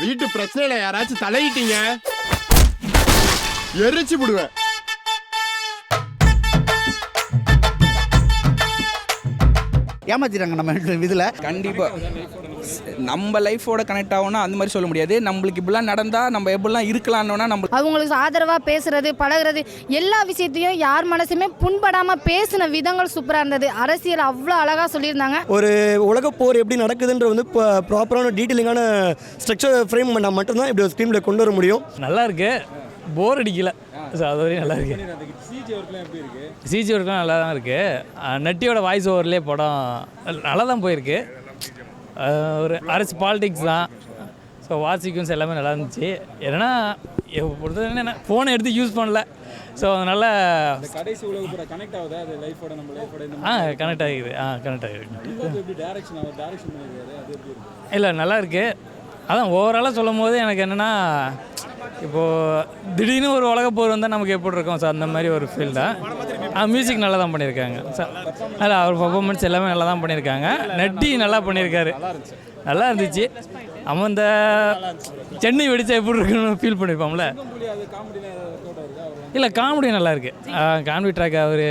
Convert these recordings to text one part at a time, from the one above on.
வீட்டு பிரச்சனையில யாராச்சும் தலையிட்டீங்க? எரிச்சு விடுவேன் ஏமாத்திட்டாங்க நம்ம இதில். கண்டிப்பாக நம்ம லைஃபோட கனெக்ட் ஆகும்னா அந்த மாதிரி சொல்ல முடியாது. நம்மளுக்கு இப்படிலாம் நடந்தால் நம்ம எப்படிலாம் இருக்கலாம்னா நம்ம அவங்களுக்கு ஆதரவாக பேசுறது பழகுறது எல்லா விஷயத்தையும் யார் மனசுமே புண்படாமல் பேசின விதங்கள் சூப்பராக இருந்தது. அரசியல் அவ்வளோ அழகாக சொல்லியிருந்தாங்க. ஒரு உலகப் போர் எப்படி நடக்குதுன்ற வந்து ப்ராப்பரான டீட்டெயிலிங்கான ஸ்ட்ரக்சர் ஃப்ரேம் பண்ணால் மட்டும்தான் இப்படி ஒரு ஸ்க்ரீனில் கொண்டு வர முடியும். நல்லா இருக்கு. போர் அடிக்கல. ஸோ அது வரையும் நல்லா இருக்கு. சிஜி ஒர்க்லாம் நல்லா தான் இருக்கு? அஹ் நட்டியோட வாய்ஸ் ஓவர்லேயே படம் நல்லா தான் போயிருக்கு. ஒரு அரசு பாலிடிக்ஸ் தான். ஸோ வார் சீக்வன்ஸ் எல்லாமே நல்லா இருந்துச்சு. என்னன்னா பொறுத்த என்ன ஃபோனை எடுத்து யூஸ் பண்ணல. ஸோ அதனால் கடைசி உலக கனெக்ட் ஆகுது? அது லைஃபோட நம்ம லைஃபோட ஆ கனெக்ட் ஆகிக்குது ஆ கனெக்ட் இருக்கு? இல்லை நல்லா இருக்கு. அதான் ஓவராலாக சொல்லும் போது எனக்கு என்னென்னா இப்போது திடீர்னு ஒரு உலக போர் வந்தால் நமக்கு எப்படி இருக்கும்? ஸோ அந்த மாதிரி ஒரு ஃபீல் தான். மியூசிக் நல்லா தான் பண்ணியிருக்காங்க. சார் அதில் அவர் பர்ஃபார்மன்ஸ் எல்லாமே நல்லா தான் பண்ணியிருக்காங்க. நட்டி நல்லா பண்ணியிருக்காரு. நல்லா இருந்துச்சு. அவன் இந்த சென்னை வெடிச்சா எப்படி இருக்குன்னு ஃபீல் பண்ணியிருப்பான்ல இல்லை காமெடி நல்லா இருக்கு. காமெடி ட்ராக் அவர்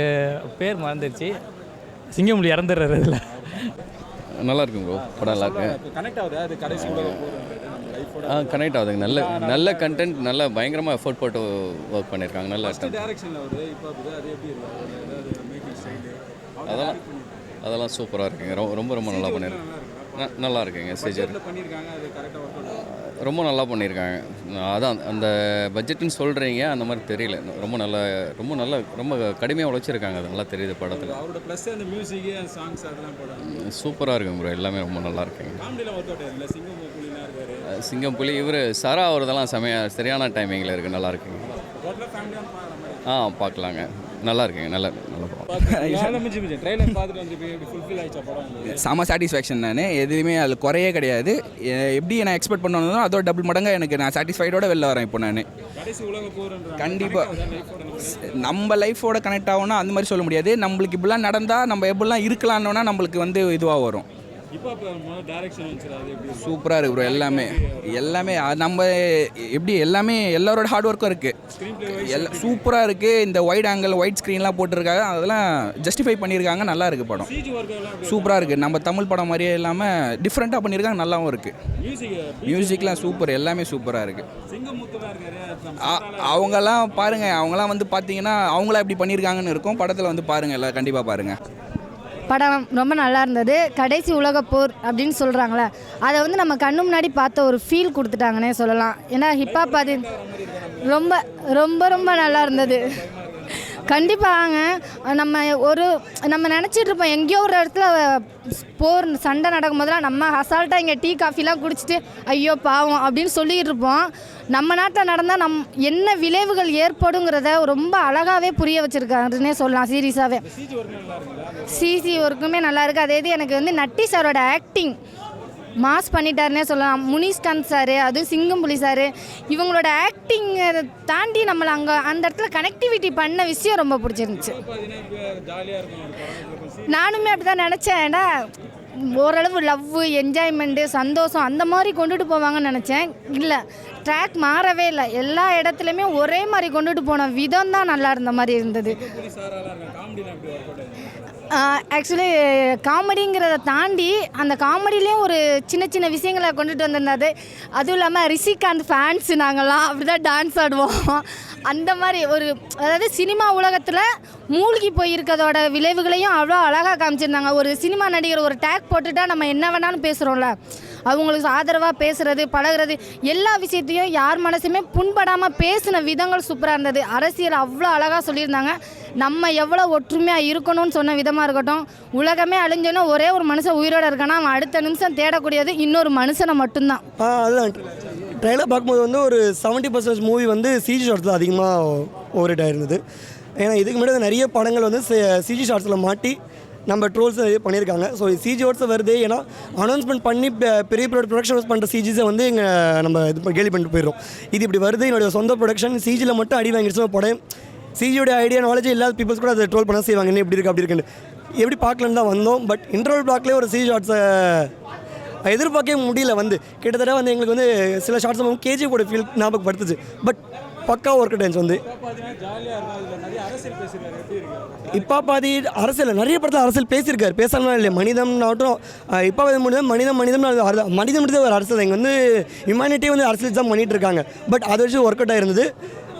பேர் மறந்துருச்சு. சிங்கமுடி இறந்துடுறாரு அதில். நல்லா இருக்கும் ப்ரோ படம் நல்லா இருக்கு. கனெக்ட் ஆகுது. அது கடைசி உலக போர் லைஃபோட ஆ கனெக்ட் ஆகுதுங்க. நல்ல நல்ல கண்டென்ட் நல்ல பயங்கரமாக எஃபோர்ட் போட்டு ஒர்க் பண்ணியிருக்காங்க நல்லா அதெல்லாம் அதெல்லாம் சூப்பராக இருக்குங்க. ரொம்ப ரொம்ப ரொம்ப நல்லா பண்ணியிருக்காங்க ந- நல்லா இருக்குங்க சேஜர் ரொம்ப நல்லா பண்ணியிருக்காங்க அதான் அந்த பட்ஜெட்னு சொல்கிறீங்க அந்த மாதிரி தெரியல. ரொம்ப நல்லா ரொம்ப நல்லா ரொம்ப கடுமையாக உழைச்சிருக்காங்க. அது நல்லா தெரியுது படத்தில். அவரோட ப்ளஸ் அந்த மியூசிக் அந்த சாங்ஸ் அதெல்லாம் போட சூப்பராக இருக்குங்க ப்ரோ எல்லாமே ரொம்ப நல்லா இருக்குங்க காமெடியில் ஒர்க் அவுட் ஆயிருல சிங்கம் புலி இவர் சரா அவரதெல்லாம் செமையா சரியான டைமிங்கில் இருக்குது நல்லா இருக்குங்க ஆ பார்க்கலாங்க நல்லா இருக்குங்க நல்லா நல்லா செம சாட்டிஸ்ஃபேக்ஷன் நான். எதுவுமே அதில் குறையே கிடையாது. எப்படி நான் எக்ஸ்பெக்ட் பண்ணணும் அதோட டபுள் மடங்காக எனக்கு நான் சாட்டிஸ்ஃபைடோட வெளில வரேன் இப்போ நான். கண்டிப்பாக நம்ம லைஃபோட கனெக்ட் ஆகும்னா அந்த மாதிரி சொல்ல முடியாது. நம்மளுக்கு இப்படிலாம் நடந்தால் நம்ம எப்படிலாம் இருக்கலாம்னா நம்மளுக்கு வந்து இதுவாக வரும். சூப்பராக இருக்கு ப்ரோ எல்லாமே. எல்லாமே நம்ம எப்படி எல்லாமே எல்லாரோட ஹார்ட் ஒர்க்கும் இருக்குது எல்லா சூப்பராக இருக்குது இந்த ஒயிட் ஆங்கிள் ஒயிட் ஸ்க்ரீன்லாம் போட்டிருக்காங்க. அதெல்லாம் ஜஸ்டிஃபை பண்ணியிருக்காங்க. நல்லா இருக்குது படம். சூப்பராக இருக்குது நம்ம தமிழ் படம் மாதிரியே இல்லாமல் டிஃப்ரெண்ட்டாக பண்ணியிருக்காங்க. நல்லாவும் இருக்குது மியூசிக் மியூசிக்லாம் சூப்பர் எல்லாமே சூப்பராக இருக்குது அவங்கெல்லாம் பாருங்கள் அவங்கெல்லாம் வந்து பார்த்தீங்கன்னா அவங்களாம் எப்படி பண்ணியிருக்காங்கன்னு இருக்கும். படத்தில் வந்து பாருங்கள் எல்லாம் கண்டிப்பாக பாருங்கள் படம் ரொம்ப நல்லா இருந்தது. கடைசி உலகப்போர் அப்படின்னு சொல்கிறாங்களே அதை வந்து நம்ம கண்ணு முன்னாடி பார்த்த ஒரு ஃபீல் கொடுத்துட்டாங்கன்னே சொல்லலாம். ஏன்னா ஹிப்ஹாப் அது ரொம்ப ரொம்ப ரொம்ப நல்லா இருந்தது. கண்டிப்பாங்க. நம்ம ஒரு நம்ம நினச்சிட்டு இருப்போம் எங்கேயோ ஒரு இடத்துல போர் சண்டை நடக்கும் போதெல்லாம் நம்ம அசால்ட்டாக இங்கே டீ காஃபிலாம் குடிச்சிட்டு ஐயோ பாவம் அப்படின்னு சொல்லிட்டு இருப்போம் நம்ம நாட்டில் நடந்தால் நம் என்ன விளைவுகள் ஏற்படுங்கிறத ரொம்ப அழகாகவே புரிய வச்சுருக்காருன்னே சொல்லலாம் சீரியஸாகவே சிசி ஒர்க்குமே நல்லா இருக்குது அதே இது எனக்கு வந்து நட்டி சாரோட ஆக்டிங் மாஸ் பண்ணிட்டாருன்னே சொல்லலாம். முனிஸ்காந்த் சார் அதுவும் சிங்கம்புலி சார் இவங்களோட ஆக்டிங்கை தாண்டி நம்மளை அங்கே அந்த இடத்துல கனெக்டிவிட்டி பண்ண விஷயம் ரொம்ப பிடிச்சிருந்துச்சு. நானுமே அப்படி தான் நினச்சேன் ஓரளவு லவ் என்ஜாய்மெண்ட்டு சந்தோஷம் அந்த மாதிரி கொண்டுட்டு போவாங்கன்னு நினச்சேன். இல்லை ட்ராக் மாறவே இல்லை. எல்லா இடத்துலையுமே ஒரே மாதிரி கொண்டுட்டு போன விதம் தான் நல்லா இருந்த மாதிரி இருந்தது. ஆக்சுவலி காமெடிங்கிறத தாண்டி அந்த காமெடியிலையும் ஒரு சின்ன சின்ன விஷயங்களை கொண்டுட்டு வந்திருந்தாது அதுவும் இல்லாமல் ரிஷிகாந்த் ஃபேன்ஸு நாங்கள்லாம் அப்படி தான் டான்ஸ் ஆடுவோம். அந்த மாதிரி ஒரு அதாவது சினிமா உலகத்தில் மூழ்கி போயிருக்கதோட விளைவுகளையும் அவ்வளோ அழகாக காமிச்சிருந்தாங்க. ஒரு சினிமா நடிகர் ஒரு டேக் போட்டுட்டா நம்ம என்ன வேணாலும் பேசுகிறோம்ல அவங்களுக்கு ஆதரவாக பேசுகிறது பழகுறது எல்லா விஷயத்தையும் யார் மனசுமே புண்படாமல் பேசின விதங்கள் சூப்பராக இருந்தது. அரசியல் அவ்வளோ அழகாக சொல்லியிருந்தாங்க. நம்ம எவ்வளோ ஒற்றுமையாக இருக்கணும்னு சொன்ன விதமாக இருக்கட்டும். உலகமே அழிஞ்சோன்னா ஒரே ஒரு மனுஷன் உயிரோடு இருக்கானா? அவன் அடுத்த நிமிஷம் தேடக்கூடியது இன்னொரு மனுஷனை மட்டும்தான். ஆ அதுதான். ட்ரெயிலர் பார்க்கும்போது வந்து ஒரு செவன்ட்டி பர்சன்டேஜ் மூவி வந்து சிஜி ஷார்ட்ஸில் அதிகமாக ஓவரேட் ஆயிருந்தது. ஏன்னா இதுக்கு முன்னாடி நிறைய படங்கள் வந்து சிஜி ஷார்ட்ஸில் மாட்டி நம்ம ட்ரோல்ஸ் இது பண்ணியிருக்காங்க. ஸோ சிஜி ஓட்ஸ் வருது. ஏன்னா அனௌன்ஸ்மெண்ட் பண்ணி பெரிய ப்ரொடக்ஷன் பண்ணுற சிஜிஸை வந்து இங்கே நம்ம இது கேள்வி பண்ணிட்டு போயிடும் இது இப்படி வருது. என்னுடைய சொந்த ப்ரொடக்ஷன் சிஜியில் மட்டும் அடி வாங்கிடுச்சுன்னா படம். சிஜியோட ஐடியா நாலேஜ் இல்லாத பீப்புள்ஸ் கூட அதை ட்ரோல் பண்ண செய்வாங்க. என்ன இப்படி இருக்கு அப்படி இருக்குன்னு. எப்படி பார்க்கலன்னு தான் வந்தோம். பட் இன்டர்வல் பிளாக்லேயே ஒரு சிஜி ஷார்ட்ஸை எதிர்பார்க்கவே முடியல வந்து. கிட்டத்தட்ட வந்து எங்களுக்கு வந்து சில ஷார்ட்ஸ் கேஜி கூட ஃபீல் ஞாபகப்படுத்துச்சு. பட் பக்கா ஒர்க் டைம்ஸ் வந்து. இப்போ பாதி அரசியல் நிறைய படத்தில் அரசியல் பேசியிருக்காரு. பேசாமல் இல்லை மனிதம் ஆகட்டும் இப்போ வந்து முடியும் மனிதம் மனிதம் மனிதம் முடிஞ்ச ஒரு அரசியல். இங்கே வந்து ஹியூமனிட்டி வந்து அரசியல் தான் பண்ணிட்டு இருக்காங்க. பட் அதை வச்சு ஒர்க் அவுட் ஆயிருந்தது.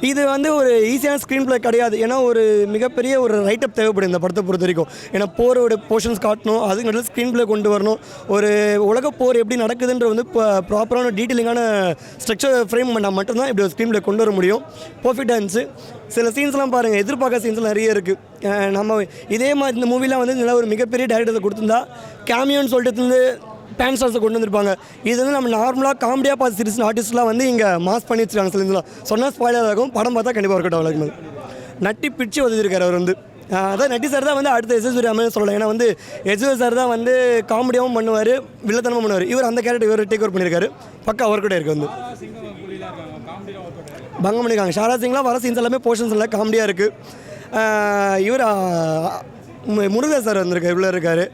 இது வந்து ஒரு ஈஸியான ஸ்க்ரீன் ப்ளே கிடையாது. ஏன்னா ஒரு மிகப்பெரிய ஒரு ரைட்டப் தேவைப்படும் இந்த படத்தை பொறுத்த வரைக்கும். ஏன்னா போரோட போர்ஷன்ஸ் காட்டணும் அதுக்கு நடுவில் ஸ்க்ரீன் ப்ளே கொண்டு வரணும். ஒரு உலக போர் எப்படி நடக்குதுன்ற வந்து ப்ராப்பரான டீட்டெயிலிங்கான ஸ்ட்ரக்சர் ஃப்ரேம் பண்ணால் மட்டும்தான் இப்படி ஒரு ஸ்க்ரீன் ப்ளே கொண்டு வர முடியும். பர்ஃபெக்டாக இருந்துச்சு. சில சீன்ஸ்லாம் பாருங்கள் எதிர்பார்க்க சீன்ஸ் நிறைய இருக்குது நம்ம இதே மாதிரி இந்த மூவிலாம் வந்து நல்லா ஒரு மிகப்பெரிய டேரக்டர் கொடுத்துருந்தா கேமியோன்னு சொல்லிட்டு பேன் ஸ்டார்ஸை கொண்டு வந்திருப்பாங்க. இது வந்து நம்ம நார்மலாக காமெடியாக பார்த்து சிரிச்சின ஆர்டிஸ்ட்லாம் வந்து இங்கே மாஸ் பண்ணி வச்சிருக்காங்க சில இதெல்லாம் சொன்னால் ஸ்பாயிலாக இருக்கும். படம் பார்த்தா கண்டிப்பாக இருக்கட்டும் அவுட் நட்டி பிடிச்சி உதவிருக்காரு அவர் வந்து. அதான் நட்டி சார் தான் வந்து அடுத்த எஸ் எஸ் சொல்லலாம். ஏன்னா வந்து எஸ் சார் தான் வந்து காமெடியாகவும் பண்ணுவார் வில்லத்தனமும் பண்ணுவார். இவர் அந்த கேரக்டர் இவர் டேக் ஓவர் பண்ணியிருக்காரு. பக்கா ஒர்க் கூட இருக்கு வந்து. பங்கம் பண்ணியிருக்காங்க ஷாரா சிங்லாம் வர சீன்ஸ் எல்லாமே போர்ஷன்ஸ் எல்லாம் காமெடியாக இருக்குது இவர் முருகர் சார் வந்திருக்காரு. இவ்வளோ இருக்கார்.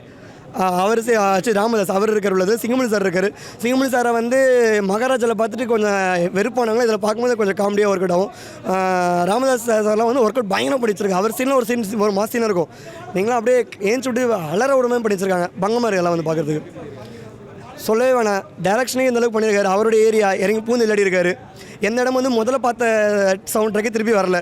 அவர் சி- ஆச்சு ராமதாஸ் அவர் இருக்கார் உள்ளது. சிங்கமணி சார் இருக்கார். சிங்கமணி சாரை வந்து மகாராஜாவில் பார்த்துட்டு கொஞ்சம் வெறுப்பானவங்க இதில் பார்க்கும்போது கொஞ்சம் காமெடியாக ஒர்க் அவுட் ஆகும். ராமதாஸ் சார்லாம் வந்து ஒர்க் அவுட் பயங்கரம் படிச்சிருக்கு அவர் சீனில் ஒரு சீன் ஒரு மாஸ் இருக்கும். நீங்களும் அப்படியே ஏன் விட்டு அலற விடமே படிச்சிருக்காங்க பங்கமாரி எல்லாம் வந்து பார்க்குறதுக்கு. சொல்லவே வேணாம். டேரக்ஷனே இந்த அளவுக்கு பண்ணியிருக்காரு. அவருடைய ஏரியா இறங்கி பூந்து விளையாடி இருக்காரு எந்த இடம் வந்து முதல்ல பார்த்த சவுண்ட் ட்ராக்கே திருப்பி வரல.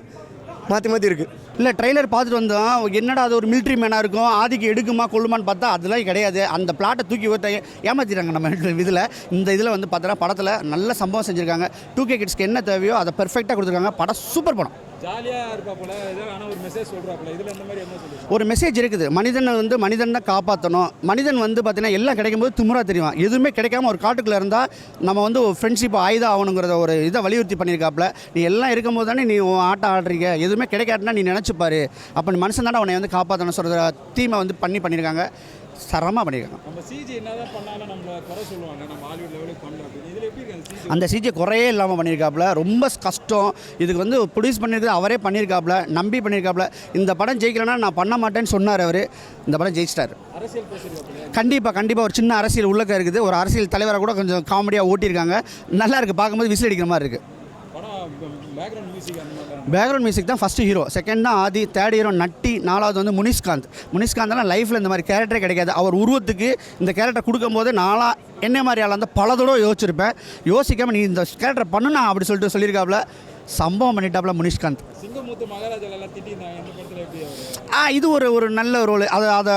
மாற்றி மாற்றி இருக்குது இல்லை ட்ரைலர் பார்த்துட்டு வந்தோம். என்னடா அது ஒரு மிலிட்ரி மேனாக இருக்கும்? ஆதிக்கு எடுக்குமா கொள்ளுமான்னு பார்த்தா அதெல்லாம் கிடையாது. அந்த பிளாட்டை தூக்கி ஊற்ற ஏமாற்றிடுறாங்க நம்ம இதில். இந்த இதில் வந்து பார்த்தோன்னா படத்தில் நல்ல சம்பவம் செஞ்சுருக்காங்க. டூ கே கிட்ஸ்க்கு என்ன தேவையோ அதை பெர்ஃபெக்டாக கொடுத்துருக்காங்க. படம் சூப்பர் படம். ஜாலியாக இருப்பாப்புல. போல ஏதோ ஆனால் ஒரு மெசேஜ் சொல்கிறாப்புல இதில் அந்த மாதிரி என்ன சொல்லுது ஒரு மெசேஜ் இருக்குது. மனிதனை வந்து மனிதன் தான் காப்பாற்றணும் மனிதன் வந்து பார்த்தீங்கன்னா எல்லாம் கிடைக்கும்போது திமுறா தெரியும் எதுவுமே கிடைக்காம ஒரு காட்டுக்குள்ளே இருந்தால் நம்ம வந்து ஒரு ஃப்ரெண்ட்ஷிப் ஆயுதம் ஆகணுங்கிறத ஒரு இதை வலியுறுத்தி பண்ணியிருக்காப்புல நீ எல்லாம் இருக்கும்போது தானே நீ உன் ஆட்டம் ஆடுறீங்க. எதுவுமே கிடைக்காட்டினா நீ நினச்சிப்பாரு. அப்போ நீ மனுஷன் தானே உன்னை வந்து காப்பாற்றணும் சொல்கிற தீமை வந்து பண்ணி பண்ணியிருக்காங்க சரமாக பண்ணியிருக்காங்க நம்ம சிஜி என்னதான் பண்ணாலும் நம்மள குறை சொல்லுவாங்க. நம்ம ஹாலிவுட் லெவலுக்கு பண்ணல அப்படின்னு இதில் எப்படி இருக்கு அந்த சிஜி குறையே இல்லாமல் பண்ணியிருக்காப்புல ரொம்ப கஷ்டம். இதுக்கு வந்து ப்ரொடியூஸ் பண்ணியிருக்கிறது அவரே பண்ணியிருக்காப்புல நம்பி பண்ணியிருக்காப்புல இந்த படம் ஜெயிக்கலைன்னா நான் பண்ண மாட்டேன்னு சொன்னார் அவர். இந்த படம் ஜெயிச்சிட்டார். கண்டிப்பாக கண்டிப்பாக ஒரு சின்ன அரசியல் உள்ளக்க இருக்குது. ஒரு அரசியல் தலைவரை கூட கொஞ்சம் காமெடியாக ஓட்டியிருக்காங்க. நல்லா இருக்குது பார்க்கும்போது விசில் அடிக்கிற மாதிரி இருக்குது பேக்ரவுண்ட் மியூசிக் தான். ஃபஸ்ட்டு ஹீரோ செகண்ட் தான் ஆதி தேர்ட் ஹீரோ நட்டி நாலாவது வந்து முனிஷ்காந்த். முனிஷ்காந்த்லாம் லைஃப்பில் இந்த மாதிரி கேரக்டரே கிடைக்காது. அவர் உருவத்துக்கு இந்த கேரக்டர் கொடுக்கும்போது நாளாக என்ன மாதிரி ஆள் அந்த பல தடவை யோசிச்சிருப்பேன். யோசிக்காமல் நீ இந்த கேரக்டர் பண்ணுனா அப்படி சொல்லிட்டு சொல்லியிருக்காப்புல சம்பவம் பண்ணிட்டாப்புல முனிஷ்காந்த். ஆ இது ஒரு ஒரு நல்ல ரோல் அதை அதை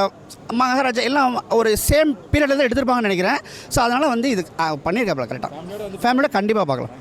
மகாராஜா எல்லாம் ஒரு சேம் பீரியடில் தான் எடுத்திருப்பாங்கன்னு நினைக்கிறேன். ஸோ அதனால் வந்து இது பண்ணியிருக்காப்புல கரெக்டாக ஃபேமிலியோட கண்டிப்பாக பார்க்கலாம்.